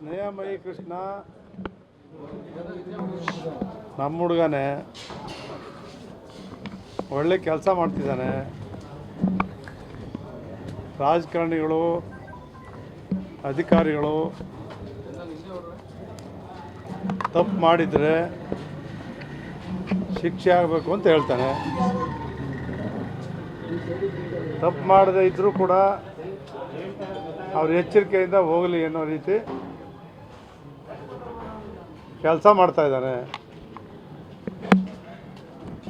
ಸ್ನೇಹಮಯಿ ಕೃಷ್ಣ. ನಮ್ಮ ಹುಡುಗನೇ ಒಳ್ಳೆ ಕೆಲಸ ಮಾಡ್ತಿದ್ದಾನೆ. ರಾಜಕಾರಣಿಗಳು, ಅಧಿಕಾರಿಗಳು ತಪ್ಪು ಮಾಡಿದರೆ ಶಿಕ್ಷೆ ಆಗಬೇಕು ಅಂತ ಹೇಳ್ತಾನೆ. ತಪ್ಪು ಮಾಡದೇ ಇದ್ದರೂ ಕೂಡ ಅವ್ರ ಎಚ್ಚರಿಕೆಯಿಂದ ಹೋಗಲಿ ಅನ್ನೋ ರೀತಿ ಕೆಲಸ ಮಾಡ್ತಾ ಇದ್ದಾನೆ.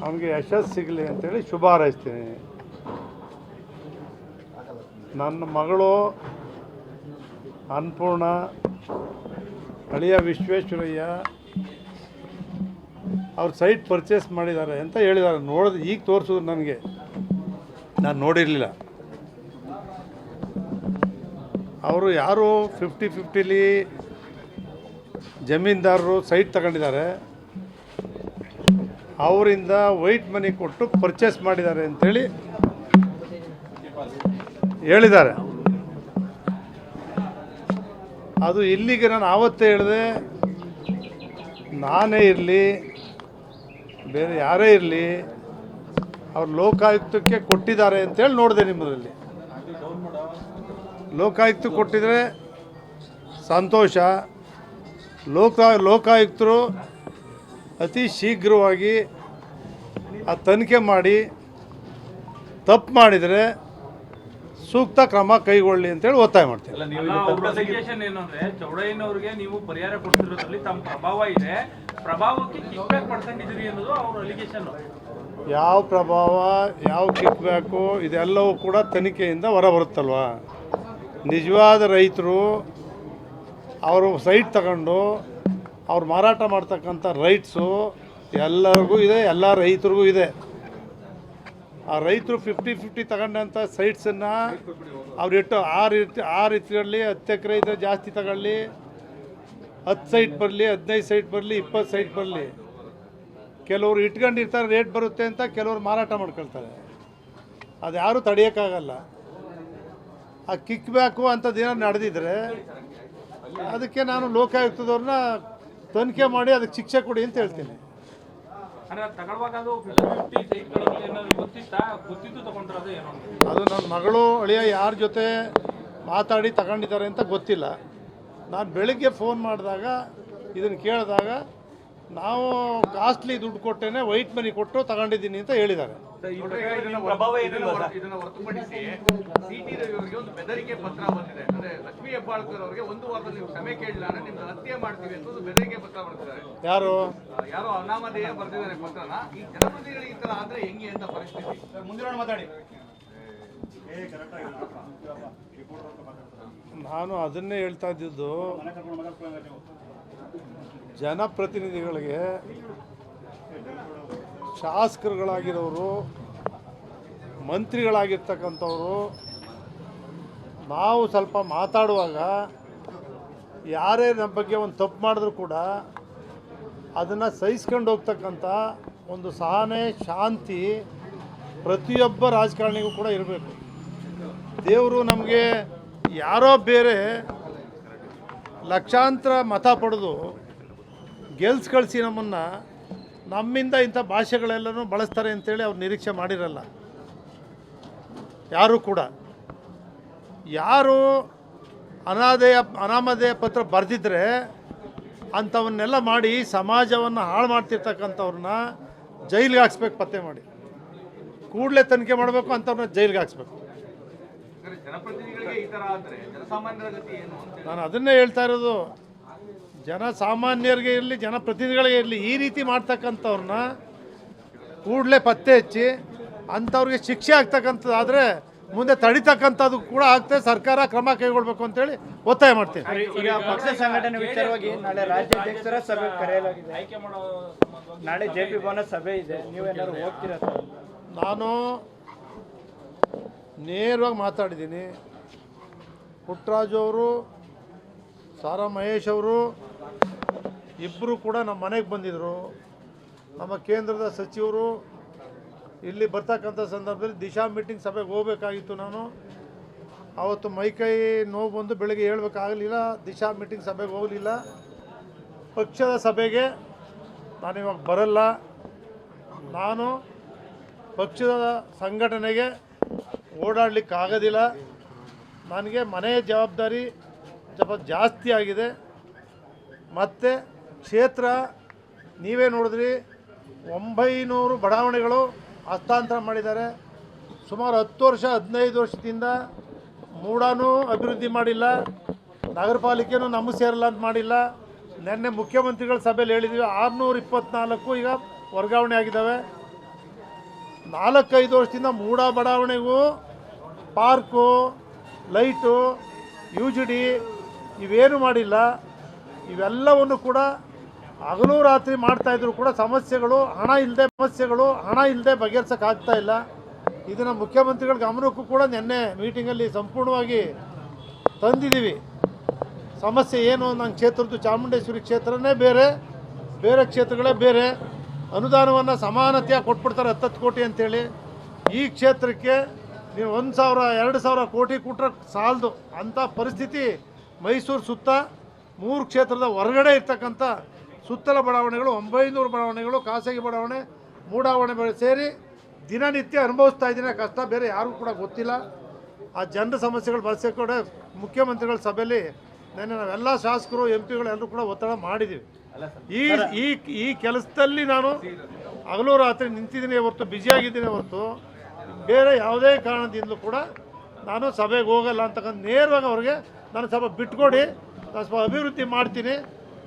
ಅವನಿಗೆ ಯಶಸ್ಸು ಸಿಗಲಿ ಅಂತೇಳಿ ಶುಭ ಹಾರೈಸ್ತೀನಿ. ನನ್ನ ಮಗಳು ಅನ್ನಪೂರ್ಣ ಹಳೆಯ ವಿಶ್ವೇಶ್ವರಯ್ಯ ಅವ್ರ ಸೈಟ್ ಪರ್ಚೇಸ್ ಮಾಡಿದ್ದಾರೆ ಅಂತ ಹೇಳಿದ್ದಾರೆ. ನೋಡಿದ ಈಗ ತೋರಿಸಿದ್ರು ನನಗೆ. ನಾನು ನೋಡಿರಲಿಲ್ಲ. ಅವರು ಯಾರು ಫಿಫ್ಟಿ ಫಿಫ್ಟಿಲಿ ಜಮೀನ್ದಾರರು ಸೈಟ್ ತಗೊಂಡಿದ್ದಾರೆ. ಅವರಿಂದ ವೈಟ್ ಮನಿ ಕೊಟ್ಟು ಪರ್ಚೇಸ್ ಮಾಡಿದ್ದಾರೆ ಅಂಥೇಳಿ ಹೇಳಿದ್ದಾರೆ. ಅದು ಇಲ್ಲಿಗೆ ನಾನು ಆವತ್ತೇ ಹೇಳಿದೆ. ನಾನೇ ಇರಲಿ, ಬೇರೆ ಯಾರೇ ಇರಲಿ, ಅವ್ರು ಲೋಕಾಯುಕ್ತಕ್ಕೆ ಕೊಟ್ಟಿದ್ದಾರೆ ಅಂತೇಳಿ ನೋಡಿದೆ ನಿಮ್ಮಲ್ಲಿ ಲೋಕಾಯುಕ್ತ ಕೊಟ್ಟಿದ್ರೆ ಸಂತೋಷ ಲೋಕ ಲೋಕಾಯುಕ್ತರು ಅತಿ ಶೀಘ್ರವಾಗಿ ಆ ತನಿಖೆ ಮಾಡಿ ತಪ್ಪು ಮಾಡಿದರೆ ಸೂಕ್ತ ಕ್ರಮ ಕೈಗೊಳ್ಳಿ ಅಂತೇಳಿ ಒತ್ತಾಯ ಮಾಡ್ತೀವಿ. ಅಲ್ಲ, ಅಲಿಗೇಷನ್ ಏನು ಅಂದ್ರೆ ಚೌಡಯ್ಯನವ್ರಿಗೆ ನೀವು ಪರಿಹಾರ ಕೊಡ್ತಿರೋದ್ರಲ್ಲಿ ತಮ್ಮ ಪ್ರಭಾವ ಇದೆ. ಪ್ರಭಾವಕ್ಕೆ ಕಿಕ್ ಬ್ಯಾಕ್ ಮಾಡ್ಕೊಂಡಿದ್ದೀರಿ ಅನ್ನೋದು ಅವ್ರ ಅಲಿಗೇಷನ್ ಯಾವ ಪ್ರಭಾವ ಯಾವ ಕಿಕ್ ಬ್ಯಾಕು ಇದೆಲ್ಲವೂ ಕೂಡ ತನಿಖೆಯಿಂದ ಹೊರಬರುತ್ತಲ್ವ? ನಿಜವಾದ ರೈತರು ಅವರು ಸೈಟ್ ತಗೊಂಡು ಅವ್ರು ಮಾರಾಟ ಮಾಡ್ತಕ್ಕಂಥ ರೈಟ್ಸು ಎಲ್ಲರಿಗೂ ಇದೆ, ಎಲ್ಲ ರೈತರಿಗೂ ಇದೆ. ಆ ರೈತರು ಫಿಫ್ಟಿ ಫಿಫ್ಟಿ ತಗೊಂಡಂಥ ಸೈಟ್ಸನ್ನು ಅವ್ರು ಇಟ್ಟು ಆರು ರೀತಿ ಆರು ರೀತಿಯಲ್ಲಿ ಹತ್ತು ಎಕರೆ ಇದ್ದರೆ ಜಾಸ್ತಿ ತಗೊಳ್ಳಿ, ಹತ್ತು ಸೈಟ್ ಬರಲಿ, ಹದಿನೈದು ಸೈಟ್ ಬರಲಿ, ಇಪ್ಪತ್ತು ಸೈಟ್ ಬರಲಿ. ಕೆಲವರು ಇಟ್ಕೊಂಡಿರ್ತಾರೆ, ರೇಟ್ ಬರುತ್ತೆ ಅಂತ ಕೆಲವರು ಮಾರಾಟ ಮಾಡ್ಕೊಳ್ತಾರೆ. ಅದು ಯಾರೂ ತಡೆಯೋಕ್ಕಾಗಲ್ಲ. ಆ ಕಿಕ್ ಬ್ಯಾಕು ಅಂಥದ್ದು ಏನಾರು ನಡೆದಿದ್ರೆ ಅದಕ್ಕೆ ನಾನು ಲೋಕಾಯುಕ್ತದವ್ರನ್ನ ತನಿಖೆ ಮಾಡಿ ಅದಕ್ಕೆ ಶಿಕ್ಷೆ ಕೊಡಿ ಅಂತ ಹೇಳ್ತೀನಿ. ಅದ್ ನನ್ನ ಮಗಳು ಅಳಿಯ ಯಾರ ಜೊತೆ ಮಾತಾಡಿ ತಗೊಂಡಿದ್ದಾರೆ ಅಂತ ಗೊತ್ತಿಲ್ಲ. ನಾನು ಬೆಳಿಗ್ಗೆ ಫೋನ್ ಮಾಡಿದಾಗ ಇದನ್ನು ಕೇಳಿದಾಗ ನಾವು ಕಾಸ್ಟ್ಲಿ ದುಡ್ಡು ಕೊಟ್ಟೇನೆ ವೈಟ್ ಮನಿ ಕೊಟ್ಟು ತಗೊಂಡಿದ್ದೀನಿ ಅಂತ ಹೇಳಿದ್ದಾರೆ. ಇದನ್ನ ಹೊರತುಪಡಿಸಿ ಸಿಟಿ ರವಿಯವರಿಗೆ ಒಂದು ಬೆದರಿಕೆ ಪತ್ರ ಬಂದಿದೆ. ಅಂದ್ರೆ ಲಕ್ಷ್ಮೀ ಹೆಬ್ಬಾಳ್ಕರ್ ಅವರಿಗೆ ಒಂದು ವಾರದಲ್ಲಿ ನೀವು ಕ್ಷಮೆ ಅಂದ್ರೆ ನಿಮ್ಗೆ ಹತ್ಯೆ ಮಾಡ್ತೀವಿ ಅಂತ ಒಂದು ಬೆದರಿಕೆ ಪತ್ರ ಬರ್ತಿದ್ದಾರೆ ಯಾರು? ಆ, ಯಾರೋ ಅನಾಮಧೇಯ ಬರ್ತಿದ್ದಾರೆ ಪತ್ರನ. ಈ ಜನಪ್ರತಿನಿಧಿಗಳಿಗೆ ಈ ತರ ಆದ್ರೆ ಹೆಂಗೆ ಅಂತ ಪರಿಸ್ಥಿತಿ. ಮುಂದಿನ ಮಾತಾಡಿ. ನಾನು ಅದನ್ನೇ ಹೇಳ್ತಾ ಇದ್ದಿದ್ದು ಜನಪ್ರತಿನಿಧಿಗಳಿಗೆ ಶಾಸಕರುಗಳಾಗಿರೋರು, ಮಂತ್ರಿಗಳಾಗಿರ್ತಕ್ಕಂಥವರು, ನಾವು ಸ್ವಲ್ಪ ಮಾತಾಡುವಾಗ ಯಾರೇ ನಮ್ಮ ಬಗ್ಗೆ ಒಂದು ತಪ್ಪು ಮಾಡಿದ್ರು ಕೂಡ ಅದನ್ನು ಸಹಿಸ್ಕೊಂಡು ಹೋಗ್ತಕ್ಕಂಥ ಒಂದು ಸಹನೆ, ಶಾಂತಿ ಪ್ರತಿಯೊಬ್ಬ ರಾಜಕಾರಣಿಗೂ ಕೂಡ ಇರಬೇಕು. ದೇವರು ನಮಗೆ ಯಾರೋ ಬೇರೆ ಲಕ್ಷಾಂತರ ಮತ ಪಡೆದು ಗೆಲ್ಸ್ ಕಳಿಸಿ ನಮ್ಮನ್ನು ನಮ್ಮಿಂದ ಇಂಥ ಭಾಷೆಗಳೆಲ್ಲನೂ ಬಳಸ್ತಾರೆ ಅಂತೇಳಿ ಅವ್ರು ನಿರೀಕ್ಷೆ ಮಾಡಿರಲ್ಲ. ಯಾರೂ ಕೂಡ. ಯಾರು ಅನಾದೇಯ ಅನಾಮಧೇಯ ಪತ್ರ ಬರೆದಿದ್ರೆ ಅಂಥವನ್ನೆಲ್ಲ ಮಾಡಿ ಸಮಾಜವನ್ನು ಹಾಳು ಮಾಡ್ತಿರ್ತಕ್ಕಂಥವ್ರನ್ನ ಜೈಲಿಗೆ ಹಾಕ್ಸ್ಬೇಕು ಪತ್ತೆ ಮಾಡಿ. ಕೂಡಲೇ ತನಿಖೆ ಮಾಡಬೇಕು ಅಂಥವ್ರನ್ನ ಜೈಲಿಗೆ ಹಾಕ್ಸ್ಬೇಕು. ನಾನು ಅದನ್ನೇ ಹೇಳ್ತಾ ಇರೋದು. ಜನಸಾಮಾನ್ಯರಿಗೆ ಇರಲಿ ಜನಪ್ರತಿನಿಧಿಗಳಿಗೆ ಇರಲಿ ಈ ರೀತಿ ಮಾಡ್ತಕ್ಕಂಥವ್ರನ್ನ ಕೂಡಲೇ ಪತ್ತೆ ಹಚ್ಚಿ ಅಂಥವ್ರಿಗೆ ಶಿಕ್ಷೆ ಆಗ್ತಕ್ಕಂಥದ್ದಾದರೆ ಮುಂದೆ ತಡಿತಕ್ಕಂಥದ್ದು ಕೂಡ ಆಗ್ತದೆ. ಸರ್ಕಾರ ಕ್ರಮ ಕೈಗೊಳ್ಬೇಕು ಅಂತೇಳಿ ಒತ್ತಾಯ ಮಾಡ್ತೀನಿ. ಈಗ ಪಕ್ಷ ಸಂಘಟನೆ ವಿಚಾರವಾಗಿ ನಾಳೆ ರಾಜ್ಯಾಧ್ಯಕ್ಷರ ಸಭೆ ಕರೆಯಲಾಗಿದೆ. ಆಯ್ಕೆ ಮಾಡೋ ನಾಳೆ ಜೆ ಪಿ ಭವನ ಸಭೆ ಇದೆ. ನೀವೇನಾದ್ರು ಹೋಗ್ತೀರಾ ಸರ್? ನಾನು ನೇರವಾಗಿ ಮಾತಾಡಿದ್ದೀನಿ. ಪುಟ್ಟರಾಜು ಅವರು ಸಾರಾ ಮಹೇಶ್ ಅವರು ಇಬ್ಬರು ಕೂಡ ನಮ್ಮ ಮನೆಗೆ ಬಂದಿದ್ದರು ನಮ್ಮ ಕೇಂದ್ರದ ಸಚಿವರು ಇಲ್ಲಿ ಬರ್ತಕ್ಕಂಥ ಸಂದರ್ಭದಲ್ಲಿ ದಿಶಾ ಮೀಟಿಂಗ್ ಸಭೆಗೆ ಹೋಗಬೇಕಾಗಿತ್ತು ನಾನು. ಅವತ್ತು ಮೈಕೈ ನೋವು ಬಂದು ಬೆಳಗ್ಗೆ ಹೇಳ್ಬೇಕಾಗಲಿಲ್ಲ, ದಿಶಾ ಮೀಟಿಂಗ್ ಸಭೆಗೆ ಹೋಗಲಿಲ್ಲ. ಪಕ್ಷದ ಸಭೆಗೆ ನಾನಿವಾಗ ಬರಲ್ಲ. ನಾನು ಪಕ್ಷದ ಸಂಘಟನೆಗೆ ಓಡಾಡಲಿಕ್ಕೆ ಆಗೋದಿಲ್ಲ ನನಗೆ ಮನೆಯ ಜವಾಬ್ದಾರಿ ಸ್ವಲ್ಪ ಜಾಸ್ತಿ ಆಗಿದೆ. ಮತ್ತು ಕ್ಷೇತ್ರ, ನೀವೇ ನೋಡಿದ್ರಿ, ಒಂಬೈನೂರು ಬಡಾವಣೆಗಳು ಹಸ್ತಾಂತರ ಮಾಡಿದ್ದಾರೆ. ಸುಮಾರು ಹತ್ತು ವರ್ಷ, ಹದಿನೈದು ವರ್ಷದಿಂದ ಮೂಡಾನೂ ಅಭಿವೃದ್ಧಿ ಮಾಡಿಲ್ಲ. ನಗರ ಪಾಲಿಕೆನೂ ನಮಗೆ ಸೇರಲ್ಲ ಅಂತ ಮಾಡಿಲ್ಲ. ನಿನ್ನೆ ಮುಖ್ಯಮಂತ್ರಿಗಳ ಸಭೆಯಲ್ಲಿ ಹೇಳಿದ್ವಿ, ಆರುನೂರ ಇಪ್ಪತ್ನಾಲ್ಕು ಈಗ ವರ್ಗಾವಣೆ ಆಗಿದ್ದಾವೆ. ನಾಲ್ಕೈದು ವರ್ಷದಿಂದ ಮೂಡ ಬಡಾವಣೆಗೂ park, light, U G D ಇವೇನು ಮಾಡಿಲ್ಲ. ಇವೆಲ್ಲವನ್ನು ಕೂಡ ಹಗಲು ರಾತ್ರಿ ಮಾಡ್ತಾಯಿದ್ರು ಕೂಡ ಸಮಸ್ಯೆಗಳು, ಹಣ ಇಲ್ಲದೆ ಸಮಸ್ಯೆಗಳು, ಹಣ ಇಲ್ಲದೆ ಬಗೆಹರ್ಸೋಕ್ಕಾಗ್ತಾ ಇಲ್ಲ. ಇದನ್ನು ಮುಖ್ಯಮಂತ್ರಿಗಳ ಗಮನಕ್ಕೂ ಕೂಡ ನಿನ್ನೆ ಮೀಟಿಂಗಲ್ಲಿ ಸಂಪೂರ್ಣವಾಗಿ ತಂದಿದ್ದೀವಿ ಸಮಸ್ಯೆ ಏನು ನನ್ನ ಕ್ಷೇತ್ರದ್ದು ಚಾಮುಂಡೇಶ್ವರಿ ಕ್ಷೇತ್ರನೇ ಬೇರೆ ಬೇರೆ ಕ್ಷೇತ್ರಗಳೇ ಬೇರೆ. ಅನುದಾನವನ್ನು ಸಮಾನತೆಯಾಗಿ ಕೊಟ್ಬಿಡ್ತಾರೆ ಹತ್ತತ್ತು ಕೋಟಿ ಅಂತೇಳಿ. ಈ ಕ್ಷೇತ್ರಕ್ಕೆ ನೀವು ಒಂದು ಸಾವಿರ, ಎರಡು ಸಾವಿರ ಕೋಟಿ ಕೊಟ್ಟರೆ ಸಾಲದು. ಅಂಥ ಪರಿಸ್ಥಿತಿ ಮೈಸೂರು ಸುತ್ತ ಮೂರು ಕ್ಷೇತ್ರದ ಹೊರಗಡೆ ಇರ್ತಕ್ಕಂಥ ಸುತ್ತಲ ಬಡಾವಣೆಗಳು ಒಂಬೈನೂರು ಬಡಾವಣೆಗಳು ಖಾಸಗಿ ಬಡಾವಣೆ ಮೂಡಾವಣೆ ಸೇರಿ ದಿನನಿತ್ಯ ಅನುಭವಿಸ್ತಾ ಇದ್ದೀನಿ ಕಷ್ಟ ಬೇರೆ ಯಾರಿಗೂ ಕೂಡ ಗೊತ್ತಿಲ್ಲ. ಆ ಜನರ ಸಮಸ್ಯೆಗಳು ಬಳಸಿ ಕೂಡ ಮುಖ್ಯಮಂತ್ರಿಗಳ ಸಭೆಯಲ್ಲಿ ನೆನ್ನೆ ನಾವೆಲ್ಲ ಶಾಸಕರು ಎಂ ಪಿಗಳು ಎಲ್ಲರೂ ಕೂಡ ಒತ್ತಡ ಮಾಡಿದ್ದೀವಿ. ಈ ಈ ಈ ಕೆಲಸದಲ್ಲಿ ನಾನು ಹಗಲು ರಾತ್ರಿ ನಿಂತಿದ್ದೀನಿ ಹೊರತು ಬ್ಯುಸಿಯಾಗಿದ್ದೀನಿ ಹೊರತು ಬೇರೆ ಯಾವುದೇ ಕಾರಣದಿಂದಲೂ ಕೂಡ ನಾನು ಸಭೆಗೆ ಹೋಗಲ್ಲ ಅಂತಕ್ಕಂಥ ನೇರವಾಗಿ ಅವ್ರಿಗೆ ನಾನು ಸ್ವಲ್ಪ ಬಿಟ್ಕೊಡಿ ನಾನು ಸ್ವಲ್ಪ ಅಭಿವೃದ್ಧಿ ಮಾಡ್ತೀನಿ.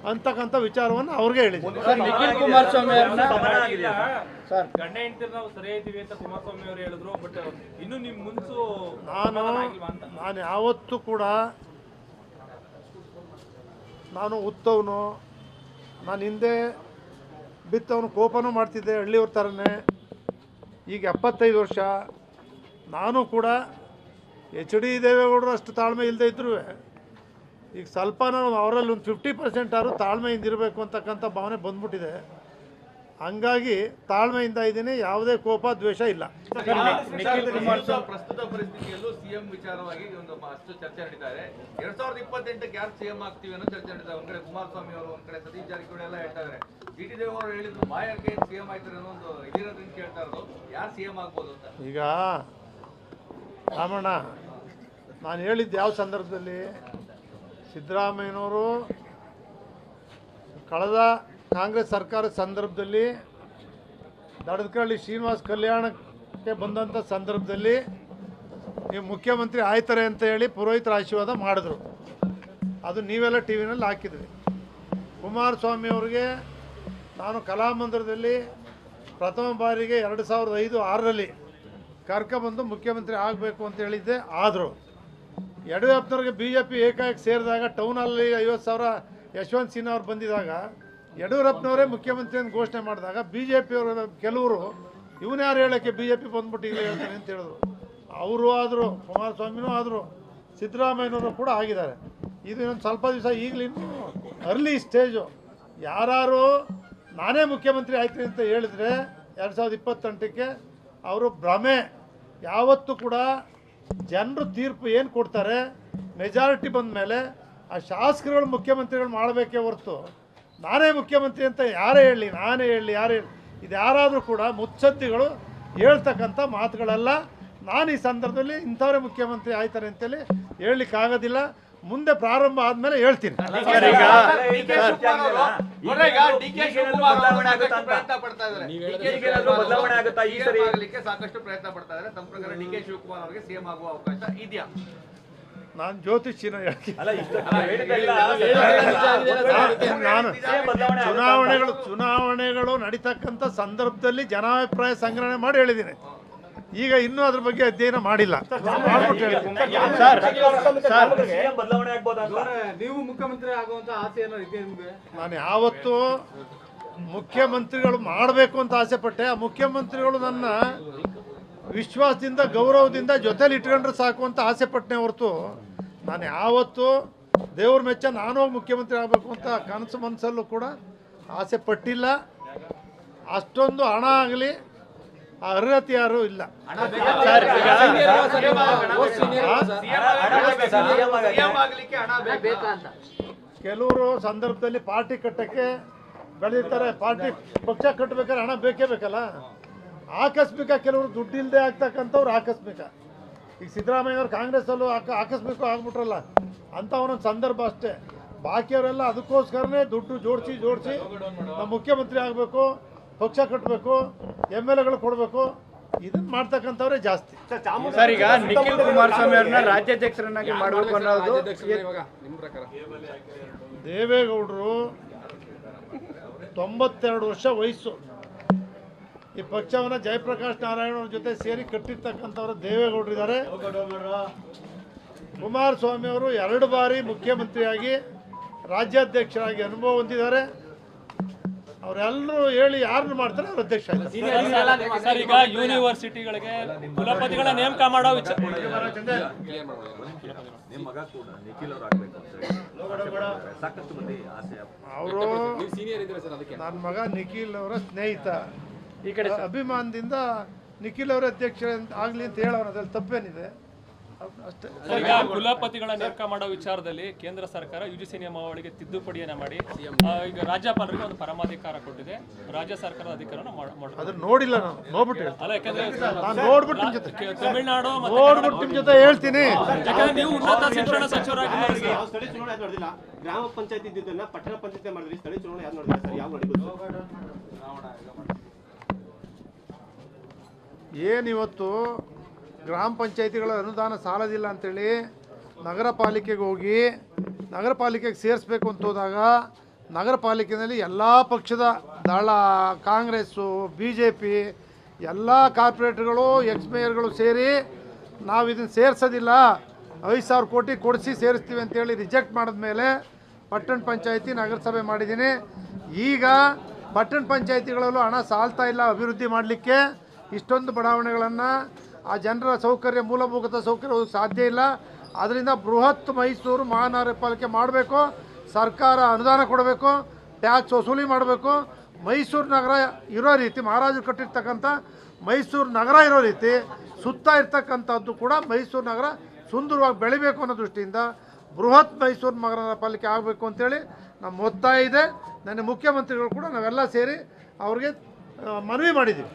ಅಂತಕ್ಕಂಥ ವಿಚಾರವನ್ನು ಅವ್ರಿಗೆ ಹೇಳಿದ್ದೀನಿ ಸರ್ ನಿಖಿಲ್ ಕುಮಾರಸ್ವಾಮಿ ಆಗಿದೆ ಸರ್ ಗಂಡ ಹೆಂಡತಿ ನಾವು ಸರಿ ಇದ್ದೀವಿ ಅಂತ ಕುಮಾರಸ್ವಾಮಿ ಅವರು ಹೇಳಿದ್ರು ಬಟ್ ಇನ್ನು ನಿಮ್ಮ ಮುಂಚು ನಾನು ನಾನು ಯಾವತ್ತೂ ಕೂಡ ನಾನು ಉತ್ತವನು ನಾನು ಹಿಂದೆ ಬಿತ್ತವನು ಕೋಪನೂ ಮಾಡ್ತಿದ್ದೆ ಹಳ್ಳಿಯವ್ರ ಥರನೇ ಈಗ ಎಪ್ಪತ್ತೈದು ವರ್ಷ ನಾನು ಕೂಡ ಎಚ್ ಡಿ ದೇವೇಗೌಡರು ಅಷ್ಟು ತಾಳ್ಮೆ ಇಲ್ಲದೆ ಇದ್ರೂ ಈಗ ಸ್ವಲ್ಪ ನಾವು ಅವರಲ್ಲಿ ಒಂದು ಫಿಫ್ಟಿ ಪರ್ಸೆಂಟ್ ಆದರೂ ತಾಳ್ಮೆಯಿಂದ ಇರಬೇಕು ಅಂತಕ್ಕಂಥ ಭಾವನೆ ಬಂದ್ಬಿಟ್ಟಿದೆ. ಹಂಗಾಗಿ ತಾಳ್ಮೆಯಿಂದ ಇದ್ದೀನಿ ಯಾವುದೇ ಕೋಪ ದ್ವೇಷ ಇಲ್ಲ. ಪ್ರಸ್ತುತ ಪರಿಸ್ಥಿತಿಯಲ್ಲೂ ಸಿಎಂ ವಿಚಾರವಾಗಿ ಒಂದು ಅಷ್ಟು ಚರ್ಚೆ ನಡೀತಾರೆ ಎರಡ್ ಸಾವಿರದ ಇಪ್ಪತ್ತೆಂಟಕ್ಕೆ ಯಾರು ಸಿಎಂ ಆಗ್ತೀವಿ ಅನ್ನೋ ಚರ್ಚೆ ನಡೀತಾರೆ ಒಂದ್ ಕಡೆ ಕುಮಾರಸ್ವಾಮಿ ಅವರು ಒಂದ್ ಕಡೆ ಸತೀಶ್ ಜಾರಕಿಹೊಳಿ ಎಲ್ಲ ಹೇಳ್ತಾ ಇದಾರೆ. ಡಿ ಟಿ ದೇವೇಗೌಡರು ಹೇಳಿದ್ರು ಮಾಯಕ್ಕೆ ಸಿಎಂ ಆಯ್ತಾರೆ ಅನ್ನೋ ಒಂದು ಇದಿರೋದ್ರಿಂದ ಕೇಳ್ತಾ ಇರೋದು. ಯಾರು ಸಿಎಂ ಆಗ್ಬೋದು ಅಂತ? ಈಗ ರಾಮಣ್ಣ ನಾನು ಹೇಳಿದ್ದು ಯಾವ ಸಂದರ್ಭದಲ್ಲಿ? ಸಿದ್ದರಾಮಯ್ಯನವರು ಕಳೆದ ಕಾಂಗ್ರೆಸ್ ಸರ್ಕಾರದ ಸಂದರ್ಭದಲ್ಲಿ ದಡದಕಳ್ಳಿ ಶ್ರೀನಿವಾಸ್ ಕಲ್ಯಾಣಕ್ಕೆ ಬಂದಂಥ ಸಂದರ್ಭದಲ್ಲಿ ನೀವು ಮುಖ್ಯಮಂತ್ರಿ ಆಯ್ತಾರೆ ಅಂತ ಹೇಳಿ ಪುರೋಹಿತರ ಆಶೀರ್ವಾದ ಮಾಡಿದ್ರು. ಅದು ನೀವೆಲ್ಲ ಟಿ ವಿನಲ್ಲಿ ಹಾಕಿದ್ರಿ. ಕುಮಾರಸ್ವಾಮಿ ಅವರಿಗೆ ನಾನು ಕಲಾಮಂದಿರದಲ್ಲಿ ಪ್ರಥಮ ಬಾರಿಗೆ ಎರಡು ಸಾವಿರದ ಐದು ಆರರಲ್ಲಿ ಕರ್ಕೊಬಂದು ಮುಖ್ಯಮಂತ್ರಿ ಆಗಬೇಕು ಅಂತ ಹೇಳಿದ್ದೆ. ಆದರು ಯಡಿಯೂರಪ್ಪನವ್ರಿಗೆ ಬಿ ಜೆ ಪಿ ಏಕಾಏಕಿ ಸೇರಿದಾಗ ಟೌನಲ್ಲಿ ಐವತ್ತು ಸಾವಿರ ಯಶವಂತ್ ಸಿನ್ಹಾ ಅವ್ರು ಬಂದಿದಾಗ ಯಡಿಯೂರಪ್ಪನವರೇ ಮುಖ್ಯಮಂತ್ರಿ ಅಂತ ಘೋಷಣೆ ಮಾಡಿದಾಗ ಬಿ ಜೆ ಪಿಯವರು ಕೆಲವರು, ಇವನು ಯಾರು ಹೇಳೋಕ್ಕೆ ಬಿ ಜೆ ಪಿ ಬಂದ್ಬಿಟ್ಟಿಲ್ಲ ಹೇಳ್ತಾನೆ ಅಂತ ಹೇಳಿದ್ರು. ಅವರು ಆದರೂ, ಕುಮಾರಸ್ವಾಮಿನೂ ಆದರೂ, ಸಿದ್ದರಾಮಯ್ಯನವರು ಕೂಡ ಆಗಿದ್ದಾರೆ. ಇದು ಇನ್ನೊಂದು ಸ್ವಲ್ಪ ದಿವಸ ಈಗಲಿನ್ನೂ ಅರ್ಲಿ ಸ್ಟೇಜು ಯಾರು ನಾನೇ ಮುಖ್ಯಮಂತ್ರಿ ಆಯ್ತೀನಿ ಅಂತ ಹೇಳಿದ್ರೆ ಎರಡು ಸಾವಿರದ ಇಪ್ಪತ್ತೆಂಟಕ್ಕೆ ಅವರು ಭ್ರಮೆ. ಯಾವತ್ತೂ ಕೂಡ ಜನರು ತೀರ್ಪು ಏನು ಕೊಡ್ತಾರೆ? ಮೆಜಾರಿಟಿ ಬಂದ ಮೇಲೆ ಆ ಶಾಸಕರುಗಳು ಮುಖ್ಯಮಂತ್ರಿಗಳು ಮಾಡಬೇಕೇ ಹೊರತು ನಾನೇ ಮುಖ್ಯಮಂತ್ರಿ ಅಂತ ಯಾರೇ ಹೇಳಿ, ನಾನೇ ಹೇಳಿ, ಯಾರೇ ಹೇಳಿ, ಇದು ಯಾರಾದರೂ ಕೂಡ ಮುತ್ಸದ್ದಿಗಳು ಹೇಳ್ತಕ್ಕಂಥ ಮಾತುಗಳೆಲ್ಲ. ನಾನು ಈ ಸಂದರ್ಭದಲ್ಲಿ ಇಂಥವರೇ ಮುಖ್ಯಮಂತ್ರಿ ಆಯ್ತಾರೆ ಅಂತೇಳಿ ಹೇಳಲಿಕ್ಕಾಗೋದಿಲ್ಲ. ಮುಂದೆ ಪ್ರಾರಂಭ ಆದ್ಮೇಲೆ ಹೇಳ್ತೀನಿ. ಸಾಕಷ್ಟು ಪ್ರಯತ್ನ ಪಡ್ತಾ ಇದ್ದಾರೆ. ಡಿ ಕೆ ಬದಲಾವಣೆ ಆಗುತ್ತಾ? ಈ ಸರಿ? ಸಿಎಂ ಸಾಕಷ್ಟು ಪ್ರಯತ್ನ ಪಡ್ತಾ ಇದ್ದಾರೆ. ತಮ್ಮ ಪ್ರಕಾರ ಡಿ ಕೆ ಶಿವಕುಮಾರ್ ಅವರಿಗೆ ಸಿಎಂ ಆಗುವ ಅವಕಾಶ ಇದೆಯಾ? ನಾನು ಜ್ಯೋತಿಷಿನ ಹೇಳ್ತೀನಿ. ಅಲ್ಲ ಇಷ್ಟು ನಾನು. ಚುನಾವಣೆಗಳು ಚುನಾವಣೆಗಳು ನಡೀತಕ್ಕಂಥ ಸಂದರ್ಭದಲ್ಲಿ ಜನಾಭಿಪ್ರಾಯ ಸಂಗ್ರಹಣೆ ಮಾಡಿ ಹೇಳಿದ್ದೀನಿ. ಈಗ ಇನ್ನೂ ಅದ್ರ ಬಗ್ಗೆ ಅಧ್ಯಯನ ಮಾಡಿಲ್ಲ. ನೀವು ಮುಖ್ಯಮಂತ್ರಿ ಆಗುವಂತ ಆಸೆ ಏನೋ ಇದೆ ನಿಮ್ಗೆ? ನಾನು ಯಾವತ್ತೂ ಮುಖ್ಯಮಂತ್ರಿಗಳು ಮಾಡಬೇಕು ಅಂತ ಆಸೆ ಪಟ್ಟೆ ಆ ಮುಖ್ಯಮಂತ್ರಿಗಳು ನನ್ನ ವಿಶ್ವಾಸದಿಂದ ಗೌರವದಿಂದ ಜೊತೆಲಿ ಇಟ್ಕೊಂಡ್ರೆ ಸಾಕು ಅಂತ ಆಸೆ ಪಟ್ಟನೆ ಹೊರತು ನಾನು ಯಾವತ್ತೂ ದೇವ್ರ ಮೆಚ್ಚ ನಾನು ಹೋಗಿ ಮುಖ್ಯಮಂತ್ರಿ ಆಗಬೇಕು ಅಂತ ಕನಸು ಮನಸ್ಸಲ್ಲೂ ಕೂಡ ಆಸೆ ಪಟ್ಟಿಲ್ಲ ಅಷ್ಟೊಂದು ಹಣ ಆಗಲಿ ಆ ಅರ್ಹತೆ ಯಾರು ಇಲ್ಲ. ಕೆಲವರು ಸಂದರ್ಭದಲ್ಲಿ ಪಾರ್ಟಿ ಕಟ್ಟಕ್ಕೆ ಬೆಳೀತಾರೆ ಪಾರ್ಟಿ ಪಕ್ಷ ಕಟ್ಟಬೇಕಾದ್ರೆ ಹಣ ಬೇಕೇ ಬೇಕಲ್ಲ. ಆಕಸ್ಮಿಕ ಕೆಲವರು ದುಡ್ಡು ಇಲ್ಲದೆ ಆಗ್ತಕ್ಕಂಥವ್ರು ಆಕಸ್ಮಿಕ. ಈಗ ಸಿದ್ದರಾಮಯ್ಯವ್ರು ಕಾಂಗ್ರೆಸ್ಸಲ್ಲೂ ಆಕ ಆಕಸ್ಮಿಕ ಆಗ್ಬಿಟ್ರಲ್ಲ. ಅಂತ ಒಂದೊಂದು ಸಂದರ್ಭ ಅಷ್ಟೇ. ಬಾಕಿಯವರೆಲ್ಲ ಅದಕ್ಕೋಸ್ಕರನೇ ದುಡ್ಡು ಜೋಡಿಸಿ ಜೋಡಿಸಿ ನಮ್ಮ ಮುಖ್ಯಮಂತ್ರಿ ಆಗಬೇಕು. ಪಕ್ಷ ಕಟ್ಟಬೇಕು ಎಂ ಎಲ್ ಎಗಳು ಕೊಡಬೇಕು ಇದನ್ನ ಮಾಡ್ತಕ್ಕಂಥವ್ರೆ ಜಾಸ್ತಿ. ಸರ್ ಈಗ ನಿಖಿಲ್ ಕುಮಾರಸ್ವಾಮಿ ಅವ್ರನ್ನ ರಾಜ್ಯಾಧ್ಯಕ್ಷರನ್ನಾಗಿ ಮಾಡಬೇಕು ಅನ್ನೋದು ದೇವೇಗೌಡರು ತೊಂಬತ್ತೆರಡು ವರ್ಷ ವಯಸ್ಸು. ಈ ಪಕ್ಷವನ್ನು ಜಯಪ್ರಕಾಶ್ ನಾರಾಯಣ ಅವ್ರ ಜೊತೆ ಸೇರಿ ಕಟ್ಟಿರ್ತಕ್ಕಂಥವ್ರು ದೇವೇಗೌಡರು ಇದ್ದಾರೆ ಕುಮಾರಸ್ವಾಮಿ ಅವರು ಎರಡು ಬಾರಿ ಮುಖ್ಯಮಂತ್ರಿಯಾಗಿ ರಾಜ್ಯಾಧ್ಯಕ್ಷರಾಗಿ ಅನುಭವ ಹೊಂದಿದ್ದಾರೆ. ಅವರೆಲ್ಲರೂ ಹೇಳಿ ಯಾರನ್ನು ಮಾಡ್ತಾರೆ ಅವ್ರ ಅಧ್ಯಕ್ಷ ಸರ್ ಈಗ ಯೂನಿವರ್ಸಿಟಿಗಳಿಗೆ ಕುಲಪತಿಗಳ ನೇಮಕ ಮಾಡೋ ವಿಚಾರ ನಿಮ್ಮ ಮಗ ಕೂಡ ನಿಖಿಲ್ ಅವ್ರು ಆಗ್ಬೇಕು ಅಂತ ಹೇಳಿ ಸಾಕಷ್ಟು ಮಂದಿ ಆಸೆ ಅವರು ನನ್ನ ಮಗ ನಿಖಿಲ್ ಅವರ ಸ್ನೇಹಿತ. ಈ ಕಡೆ ಅಭಿಮಾನದಿಂದ ನಿಖಿಲ್ ಅವರ ಅಧ್ಯಕ್ಷ ಆಗಲಿ ಅಂತ ಹೇಳೋಣ ಅದ್ರಲ್ಲಿ ತಪ್ಪೇನಿದೆ. ಈಗ ಕುಲಪತಿಗಳ ನೇಮಕ ಮಾಡೋ ವಿಚಾರದಲ್ಲಿ ಕೇಂದ್ರ ಸರ್ಕಾರ ಯುಜಿಸಿ ನಿಯಮಾವಳಿಗೆ ತಿದ್ದುಪಡಿಯನ್ನ ಮಾಡಿ. ಈಗ ರಾಜ್ಯಪಾಲರಿಗೆ ಒಂದು ಪರಮಾಧಿಕಾರ ಕೊಟ್ಟಿದೆ. ರಾಜ್ಯ ಸರ್ಕಾರದ ಅಧಿಕಾರನ. ಅದನ್ನ ನೋಡಿಲ್ಲ ನಾನು. ನೋಡ್ಬಿಟ್ಟು ಹೇಳ್ತೀನಿ. ಅಲ್ಲ ಯಾಕಂದ್ರೆ ನಾನು ನೋಡ್ಬಿಟ್ಟು ನಿಮ್ಮ ಜೊತೆ. ತಮಿಳ್ನಾಡು ಮತ್ತೆ ನೋಡ್ಬಿಟ್ಟು ನಿಮ್ಮ ಜೊತೆ ಹೇಳ್ತೀನಿ. ಯಾಕಂದ್ರೆ ನೀವು ಉನ್ನತ ಶಿಕ್ಷಣ ಸಚಿವರಾಗಿ ಸ್ಥಳೀಯ ಚುನಾವಣೆ ಯಾವ್ದು ಗ್ರಾಮ ಪಂಚಾಯತ್ ಇದ್ದಿದ್ದನ್ನ ಪಟ್ಟಣ ಪಂಚಾಯತ್ ಮಾಡಿದ್ರಿ? ಸ್ಥಳೀಯ ಚುನಾವಣೆ ಯಾವ್ದು ನಡೆದಿಲ್ಲ ಸರ್? ಯಾವ ನೋಡಿದ್ರು ಏನಿವತ್ತು ಗ್ರಾಮ ಪಂಚಾಯತಿಗಳ ಅನುದಾನ ಸಾಲದಿಲ್ಲ ಅಂತೇಳಿ ನಗರ ಪಾಲಿಕೆಗೆ ಹೋಗಿ ನಗರ ಪಾಲಿಕೆಗೆ ಸೇರಿಸ್ಬೇಕು ಅಂತ ಹೋದಾಗ ನಗರ ಪಾಲಿಕೆಯಲ್ಲಿ ಎಲ್ಲ ಪಕ್ಷದ ದಳ ಕಾಂಗ್ರೆಸ್ಸು ಬಿ ಜೆ ಪಿ ಎಲ್ಲ ಕಾರ್ಪೊರೇಟ್ಗಳು ಎಕ್ಸ್ ಮೇಯರ್ಗಳು ಸೇರಿ ನಾವು ಇದನ್ನು ಸೇರಿಸೋದಿಲ್ಲ. ಐದು ಸಾವಿರ ಕೋಟಿ ಕೊಡಿಸಿ ಸೇರಿಸ್ತೀವಿ ಅಂತೇಳಿ ರಿಜೆಕ್ಟ್ ಮಾಡಿದ ಮೇಲೆ ಪಟ್ಟಣ ಪಂಚಾಯಿತಿ ನಗರಸಭೆ ಮಾಡಿದ್ದೀನಿ. ಈಗ ಪಟ್ಟಣ ಪಂಚಾಯಿತಿಗಳಲ್ಲೂ ಹಣ ಸಾಲ್ತಾ ಇಲ್ಲ ಅಭಿವೃದ್ಧಿ ಮಾಡಲಿಕ್ಕೆ ಇಷ್ಟೊಂದು ಬಡಾವಣೆಗಳನ್ನು ಆ ಜನರ ಸೌಕರ್ಯ, ಮೂಲಭೂತ ಸೌಕರ್ಯ ಸಾಧ್ಯ ಇಲ್ಲ. ಅದರಿಂದ ಬೃಹತ್ ಮೈಸೂರು ಮಹಾನಗರ ಪಾಲಿಕೆ ಮಾಡಬೇಕು, ಸರ್ಕಾರ ಅನುದಾನ ಕೊಡಬೇಕು, ಟ್ಯಾಕ್ಸ್ ವಸೂಲಿ ಮಾಡಬೇಕು. ಮೈಸೂರು ನಗರ ಇರೋ ರೀತಿ, ಮಹಾರಾಜರು ಕಟ್ಟಿರ್ತಕ್ಕಂಥ ಮೈಸೂರು ನಗರ ಇರೋ ರೀತಿ, ಸುತ್ತ ಇರ್ತಕ್ಕಂಥದ್ದು ಕೂಡ ಮೈಸೂರು ನಗರ ಸುಂದರವಾಗಿ ಬೆಳಿಬೇಕು ಅನ್ನೋ ದೃಷ್ಟಿಯಿಂದ ಬೃಹತ್ ಮೈಸೂರು ನಗರ ಪಾಲಿಕೆ ಆಗಬೇಕು ಅಂತೇಳಿ ನಮ್ಮ ಒತ್ತಾಯ ಇದೆ. ನನ್ನ ಮುಖ್ಯಮಂತ್ರಿಗಳು ಕೂಡ ನಾವೆಲ್ಲ ಸೇರಿ ಅವ್ರಿಗೆ ಮನವಿ ಮಾಡಿದ್ದೀವಿ.